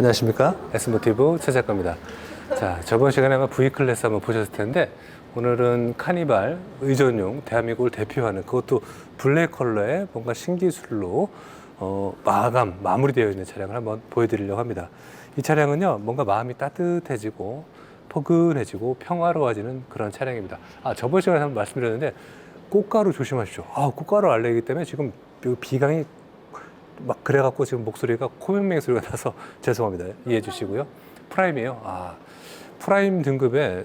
안녕하십니까? S모티브 최 작가입니다. 자 저번 시간에 아마 V클래스 한번 보셨을 텐데 오늘은 카니발 의전용 대한민국을 대표하는 그것도 블랙 컬러의 뭔가 신기술로 어, 마감 마무리되어 있는 차량을 한번 보여드리려고 합니다. 이 차량은요 뭔가 마음이 따뜻해지고 포근해지고 평화로워지는 그런 차량입니다. 아 저번 시간에 한번 말씀드렸는데 꽃가루 조심하십시오. 아 꽃가루 알레르기 때문에 지금 요 비강이 막 그래갖고 지금 목소리가 코맹맹 소리가 나서 죄송합니다. 이해해 주시고요. 프라임이에요. 아, 프라임 등급에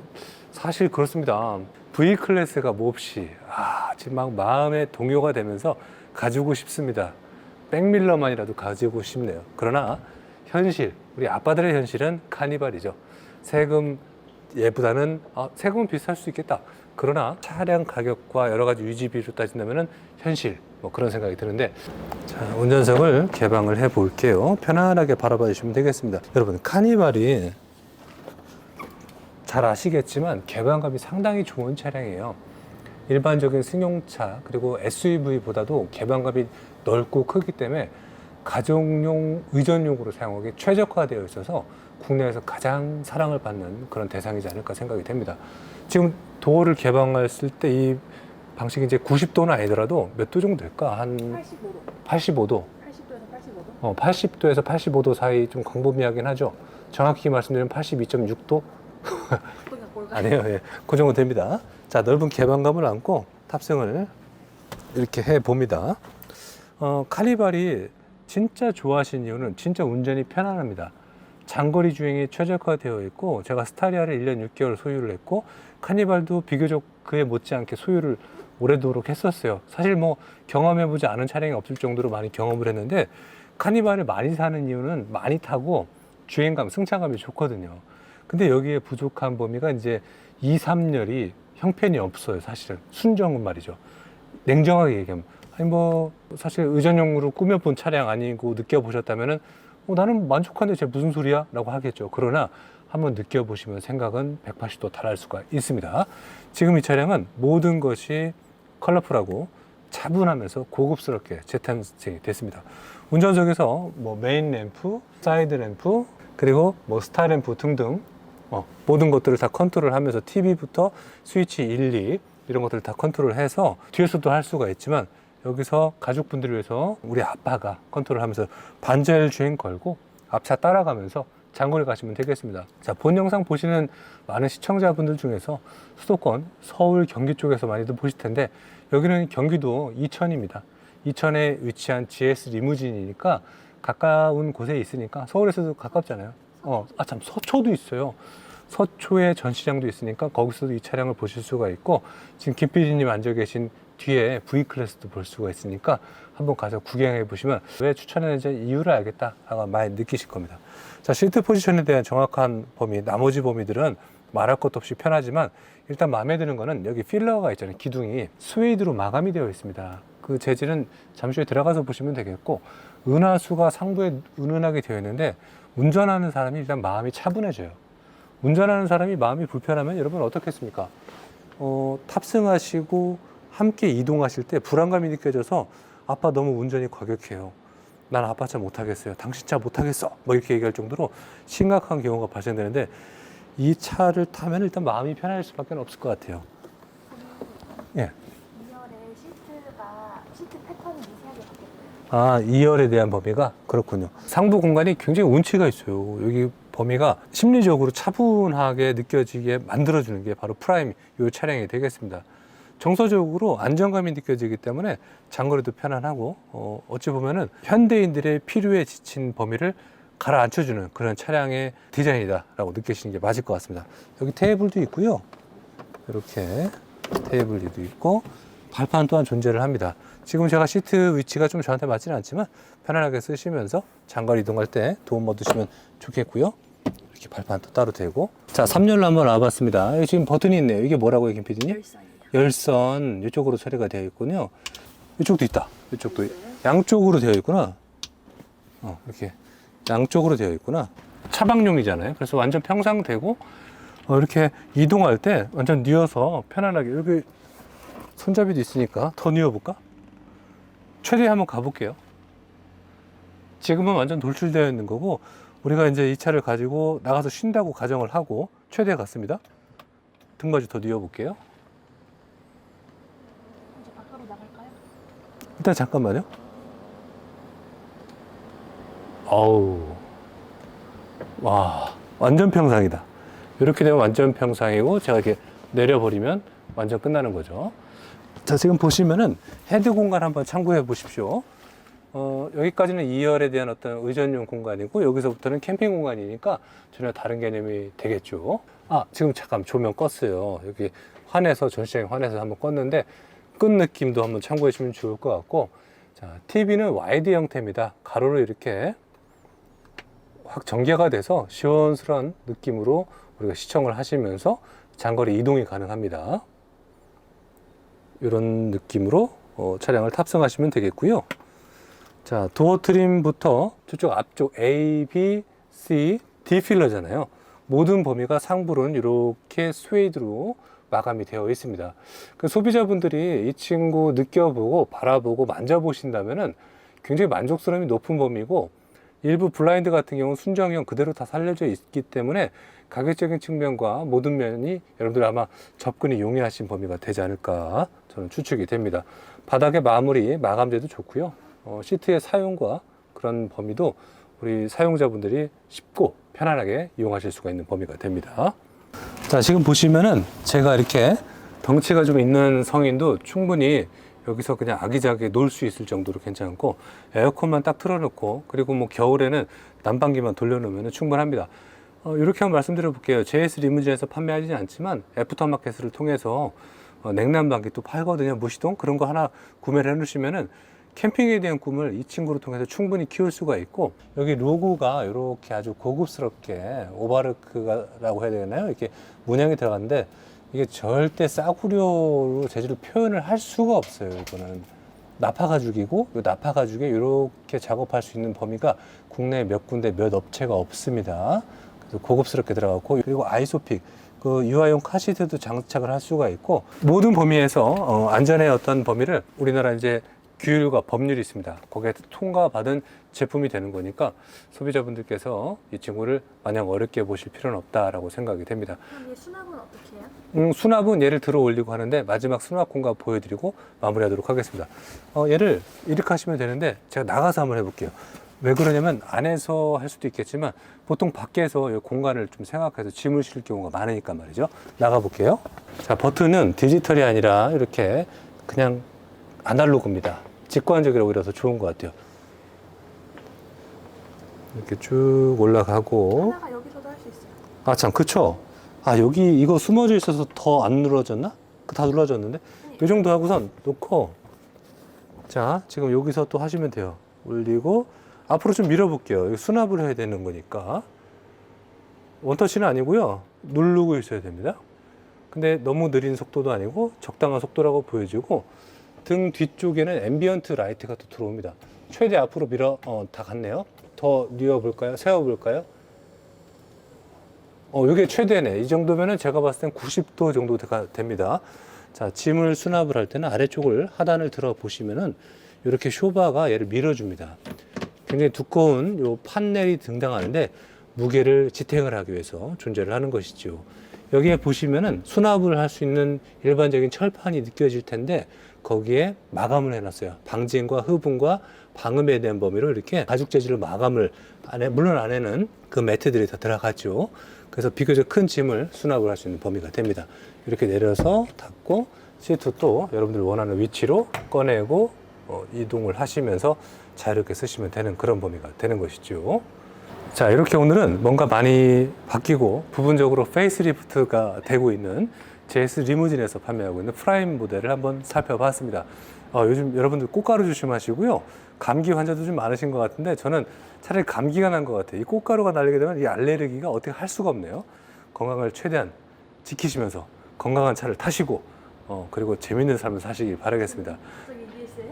사실 그렇습니다. V 클래스가 몹시 아, 지금 막 마음에 동요가 되면서 가지고 싶습니다. 백밀러만이라도 가지고 싶네요. 그러나 현실, 우리 아빠들의 현실은 카니발이죠. 세금 얘보다는 아, 세금은 비쌀 수 있겠다. 그러나 차량 가격과 여러 가지 유지비로 따진다면은 현실 뭐 그런 생각이 드는데 자, 운전석을 개방을 해 볼게요. 편안하게 바라봐 주시면 되겠습니다. 여러분, 카니발이 잘 아시겠지만 개방감이 상당히 좋은 차량이에요. 일반적인 승용차 그리고 SUV보다도 개방감이 넓고 크기 때문에 가정용 의전용으로 사용하기 최적화되어 있어서 국내에서 가장 사랑을 받는 그런 대상이지 않을까 생각이 됩니다. 지금 도어를 개방했을 때 이 방식이 이제 90도는 아니더라도 몇 도 정도 될까? 한 85도, 85도. 80도에서 85도. 어, 80도에서 85도 사이 좀 광범위하긴 하죠. 정확히 말씀드리면 82.6도? 그러니까. 아니에요. 예. 그 정도 됩니다. 자, 넓은 개방감을 안고 탑승을 이렇게 해 봅니다. 어, 카니발이 진짜 좋아하신 이유는 진짜 운전이 편안합니다. 장거리 주행이 최적화되어 있고 제가 스타리아를 1년 6개월 소유를 했고 카니발도 비교적 그에 못지않게 소유를 오래도록 했었어요. 사실 뭐 경험해보지 않은 차량이 없을 정도로 많이 경험을 했는데 카니발을 많이 사는 이유는 많이 타고 주행감, 승차감이 좋거든요. 근데 여기에 부족한 범위가 이제 2, 3열이 형편이 없어요, 사실은. 순정은 말이죠. 냉정하게 얘기하면. 아니, 뭐, 사실 의전용으로 꾸며본 차량 아니고 느껴보셨다면은, 어, 나는 만족한데 쟤 무슨 소리야? 라고 하겠죠. 그러나 한번 느껴보시면 생각은 180도 달할 수가 있습니다. 지금 이 차량은 모든 것이 컬러풀하고 차분하면서 고급스럽게 재탄생이 됐습니다. 운전석에서 뭐 메인 램프, 사이드 램프, 그리고 뭐 스타 램프 등등 어, 모든 것들을 다 컨트롤 하면서 TV부터 스위치 1, 2 이런 것들을 다 컨트롤 해서 뒤에서도 할 수가 있지만 여기서 가족분들을 위해서 우리 아빠가 컨트롤 하면서 반절 주행 걸고 앞차 따라가면서 장거리 가시면 되겠습니다. 자, 본 영상 보시는 많은 시청자분들 중에서 수도권, 서울, 경기 쪽에서 많이들 보실 텐데 여기는 경기도 이천입니다. 이천에 위치한 GS 리무진이니까 가까운 곳에 있으니까 서울에서도 가깝잖아요. 어, 아, 참, 서초도 있어요. 서초에 전시장도 있으니까 거기서도 이 차량을 보실 수가 있고 지금 김 PD님 앉아 계신 뒤에 V 클래스도 볼 수가 있으니까 한번 가서 구경해 보시면 왜 추천했는지 이유를 알겠다 아마 많이 느끼실 겁니다. 자 시트 포지션에 대한 정확한 범위, 나머지 범위들은 말할 것도 없이 편하지만 일단 마음에 드는 거는 여기 필러가 있잖아요. 기둥이 스웨이드로 마감이 되어 있습니다. 그 재질은 잠시 후에 들어가서 보시면 되겠고 은하수가 상부에 은은하게 되어 있는데 운전하는 사람이 일단 마음이 차분해져요. 운전하는 사람이 마음이 불편하면 여러분 어떻겠습니까? 어, 탑승하시고 함께 이동하실 때 불안감이 느껴져서 아빠 너무 운전이 과격해요. 난 아빠 차 못하겠어요. 당신 차 못하겠어. 뭐 이렇게 얘기할 정도로 심각한 경우가 발생되는데 이 차를 타면 일단 마음이 편할 수밖에 없을 것 같아요. 예. 2열에 시트가 시트 패턴이 미세하게 바뀌었어요. 아, 2열에 대한 범위가 그렇군요. 상부 공간이 굉장히 운치가 있어요. 여기 범위가 심리적으로 차분하게 느껴지게 만들어주는 게 바로 프라임 이 차량이 되겠습니다. 정서적으로 안정감이 느껴지기 때문에 장거리도 편안하고 어, 어찌 보면은 현대인들의 필요에 지친 범위를 가라앉혀주는 그런 차량의 디자인이다라고 느끼시는 게 맞을 것 같습니다. 여기 테이블도 있고요. 이렇게 테이블도 있고 발판 또한 존재를 합니다. 지금 제가 시트 위치가 좀 저한테 맞지는 않지만 편안하게 쓰시면서 장거리 이동할 때 도움 얻으시면 좋겠고요. 이렇게 발판도 따로 되고 자 3열로 한번 와봤습니다. 지금 버튼이 있네요. 이게 뭐라고요, 김 PD님? 열선 이쪽으로 처리가 되어 있군요. 이쪽도 있다. 이쪽도 양쪽으로 되어 있구나. 어, 이렇게 양쪽으로 되어 있구나. 차박용이잖아요. 그래서 완전 평상되고 어, 이렇게 이동할 때 완전 뉘어서 편안하게 여기 손잡이도 있으니까 더 뉘어볼까? 최대 한번 가볼게요. 지금은 완전 돌출되어 있는 거고 우리가 이제 이 차를 가지고 나가서 쉰다고 가정을 하고 최대 갔습니다. 등받이 더 뉘어볼게요. 이제 밖으로 나갈까요? 일단 잠깐만요. 어우, 와, 완전 평상이다. 이렇게 되면 완전 평상이고 제가 이렇게 내려버리면 완전 끝나는 거죠. 자, 지금 보시면은 헤드 공간 한번 참고해 보십시오. 어, 여기까지는 2열에 대한 어떤 의전용 공간이고 여기서부터는 캠핑 공간이니까 전혀 다른 개념이 되겠죠. 아, 지금 잠깐 조명 껐어요. 여기 환해서 전시장에 환해서 한번 껐는데 끈 느낌도 한번 참고해 주시면 좋을 것 같고 자, TV는 와이드 형태입니다. 가로로 이렇게 확 전개가 돼서 시원스러운 느낌으로 우리가 시청을 하시면서 장거리 이동이 가능합니다. 이런 느낌으로 어, 차량을 탑승하시면 되겠고요. 자, 도어 트림부터 저쪽 앞쪽 A, B, C, D 필러잖아요. 모든 범위가 상부로는 이렇게 스웨이드로 마감이 되어 있습니다. 그 소비자분들이 이 친구 느껴보고 바라보고 만져보신다면은 굉장히 만족스러움이 높은 범위고 일부 블라인드 같은 경우는 순정형 그대로 다 살려져 있기 때문에 가격적인 측면과 모든 면이 여러분들 아마 접근이 용이하신 범위가 되지 않을까 저는 추측이 됩니다. 바닥의 마무리 마감재도 좋고요. 어, 시트의 사용과 그런 범위도 우리 사용자분들이 쉽고 편안하게 이용하실 수가 있는 범위가 됩니다. 자, 지금 보시면은 제가 이렇게 덩치가 좀 있는 성인도 충분히 여기서 그냥 아기자기 놀 수 있을 정도로 괜찮고 에어컨만 딱 틀어놓고 그리고 뭐 겨울에는 난방기만 돌려놓으면 충분합니다. 어, 이렇게 한번 말씀드려 볼게요. JS 리무진에서 판매하지는 않지만 애프터마켓을 통해서 어, 냉난방기 또 팔거든요. 무시동 그런 거 하나 구매를 해놓으시면은 캠핑에 대한 꿈을 이 친구를 통해서 충분히 키울 수가 있고 여기 로고가 이렇게 아주 고급스럽게 오바르크라고 해야 되나요? 이렇게 문양이 들어갔는데 이게 절대 싸구려로 재질을 표현을 할 수가 없어요. 이거는 나파 가죽이고 이 나파 가죽에 이렇게 작업할 수 있는 범위가 국내에 몇 군데 몇 업체가 없습니다. 그래서 고급스럽게 들어갔고 그리고 아이소픽 그 유아용 카시트도 장착을 할 수가 있고 모든 범위에서 어, 안전의 어떤 범위를 우리나라 이제 규율과 법률이 있습니다. 거기에 통과받은 제품이 되는 거니까 소비자분들께서 이 친구를 마냥 어렵게 보실 필요는 없다라고 생각이 됩니다. 그럼 얘 수납은 어떻게 해요? 음, 수납은 얘를 들어 올리고 하는데 마지막 수납 공간 보여드리고 마무리하도록 하겠습니다. 어, 얘를 이렇게 하시면 되는데 제가 나가서 한번 해볼게요. 왜 그러냐면 안에서 할 수도 있겠지만 보통 밖에서 이 공간을 좀 생각해서 짐을 실을 경우가 많으니까 말이죠. 나가 볼게요. 자, 버튼은 디지털이 아니라 이렇게 그냥 아날로그입니다. 직관적이라 오히려 더 좋은 것 같아요. 이렇게 쭉 올라가고 하나가 여기서도 할 수 있어요. 아, 참, 그쵸? 아, 여기 이거 숨어져 있어서 더 안 눌러졌나? 그 다 눌러졌는데? 이 정도 하고선 놓고, 자, 지금 여기서 또 하시면 돼요. 올리고, 앞으로 좀 밀어볼게요. 이거 수납을 해야 되는 거니까. 원터치는 아니고요. 누르고 있어야 됩니다. 근데 너무 느린 속도도 아니고 적당한 속도라고 보여지고, 등 뒤쪽에는 앰비언트 라이트가 또 들어옵니다. 최대 앞으로 밀어, 어, 다 갔네요. 더 뉘어 볼까요? 세워 볼까요? 어, 이게 최대네. 이 정도면은 제가 봤을 땐 90도 정도 가- 됩니다. 자, 짐을 수납을 할 때는 아래쪽을 하단을 들어 보시면은 이렇게 쇼바가 얘를 밀어줍니다. 굉장히 두꺼운 요 판넬이 등장하는데 무게를 지탱을 하기 위해서 존재를 하는 것이죠. 여기에 보시면은 수납을 할 수 있는 일반적인 철판이 느껴질 텐데 거기에 마감을 해놨어요. 방진과 흡음과 방음에 대한 범위로 이렇게 가죽 재질로 마감을 안에 물론 안에는 그 매트들이 다 들어가죠. 그래서 비교적 큰 짐을 수납을 할 수 있는 범위가 됩니다. 이렇게 내려서 닫고 시트 또 여러분들 원하는 위치로 꺼내고 어, 이동을 하시면서 자유롭게 쓰시면 되는 그런 범위가 되는 것이죠. 자, 이렇게 오늘은 뭔가 많이 바뀌고 부분적으로 페이스리프트가 되고 있는 JS 리무진에서 판매하고 있는 프라임 모델을 한번 살펴봤습니다. 어, 요즘 여러분들 꽃가루 조심하시고요. 감기 환자도 좀 많으신 것 같은데 저는 차라리 감기가 난 것 같아요. 이 꽃가루가 날리게 되면 이 알레르기가 어떻게 할 수가 없네요. 건강을 최대한 지키시면서 건강한 차를 타시고 어, 그리고 재밌는 삶을 사시길 바라겠습니다.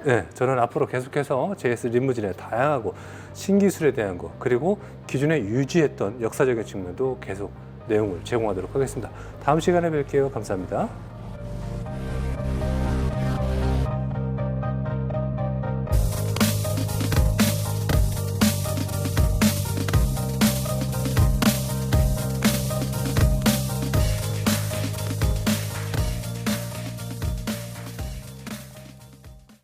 네, 저는 앞으로 계속해서 JS 리무진의 다양하고 신기술에 대한 거 그리고 기존에 유지했던 역사적인 측면도 계속 내용을 제공하도록 하겠습니다. 다음 시간에 뵐게요. 감사합니다.